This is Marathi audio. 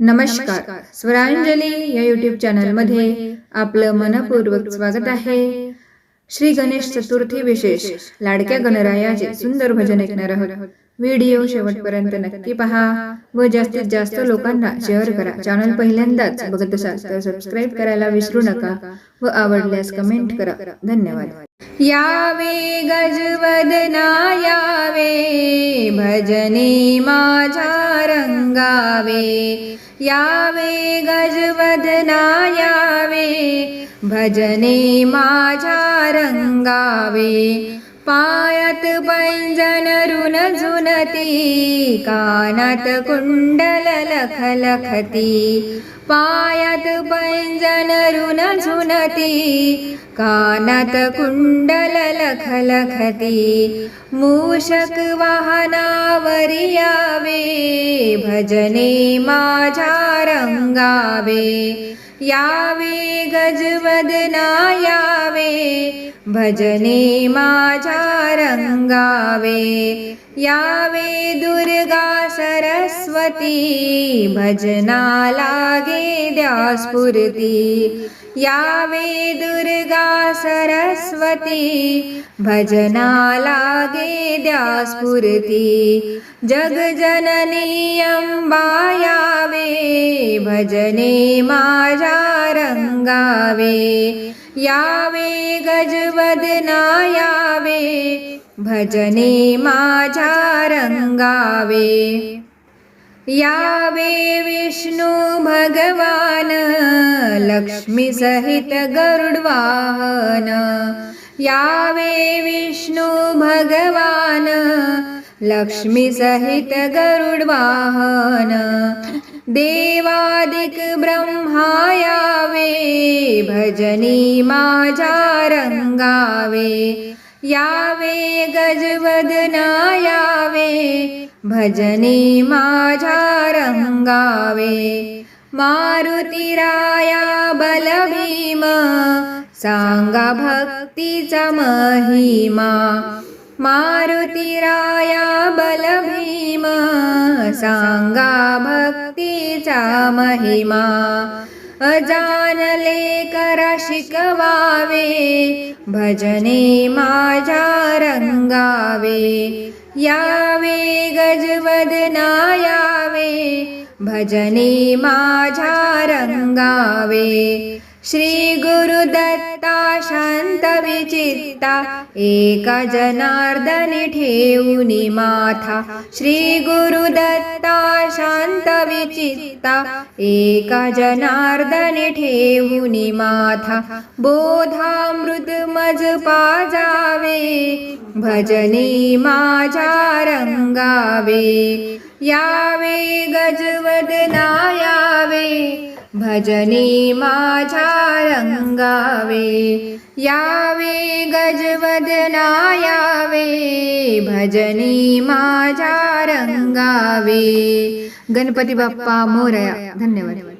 नमस्कार. स्वरांजली या युट्यूब चॅनलमध्ये आपलं मनपूर्वक स्वागत आहे. श्री गणेश चतुर्थी विशेष लाडक्या गणरायाचे सुंदर भजन ऐकणार आहोत. व्हिडिओ शेवटपर्यंत नक्की पहा व जास्तीत जास्त लोकांना शेअर करा. चॅनल पहिल्यांदाच बघत असाल तर सबस्क्राईब करायला विसरू नका व आवडल्यास कमेंट करा. धन्यवाद. यावे गजवदना यावे भजने माझ्या रंगावे. यावे गजवदना यावे भजने माझ्या रंगावे पायात पैंजन रुन झुनती कानात कुंडल लख लखती. पायात पैंजन रुन झुनती कानात कुंडल लख लखती. मूषक वाहनावरी यावे भजने माझ्या रंगावे. यावे गजवदना यावे भजने माझ्या रंगावे यावे दुर्गा सरस्वती भजना लागे द्या स्फुर्ती. यावे दुर्गा सरस्वती भजना लागे द्या स्फुर्ती जगजननी अंबा यावे भजने माझ्या रंगावे यावे गजवदना यावे भजने माझ्या रंगावे. यावे विष्णू भगवान लक्ष्मी सहित गरुडवाहन. यावे विष्णू भगवान लक्ष्मी सहित गरुडवाहन. देवादिक ब्रह्मायावे भजनी माझ्या रंगावे यावे गजवदना यावे भजनी माझा रंगावे मारुतीराया बलभीम सांगा भक्तीचा महिमा मारुतीराया बलभीम सांगा भक्तीचा महिमा अजानले करा शिकवावे भजने माझ्या रंगावे। यावे गजवदना यावे भजने माझ्या रंगावे। श्री गुरुदत्ता शांत विचित्ता एका जनार्दनी ठेवूनी माथा. श्री गुरुदत्ता शांत विचित्ता एका जनार्दनी ठेवूनी माथा. बोधामृत मज पाजावे भजनी माझा रंगावे. यावे गजवदना यावे भजनी माझ्या रंगावे यावे गजवदना यावे भजनी माझ्या रंगावे. गणपती बाप्पा मोरया धन्यवाद.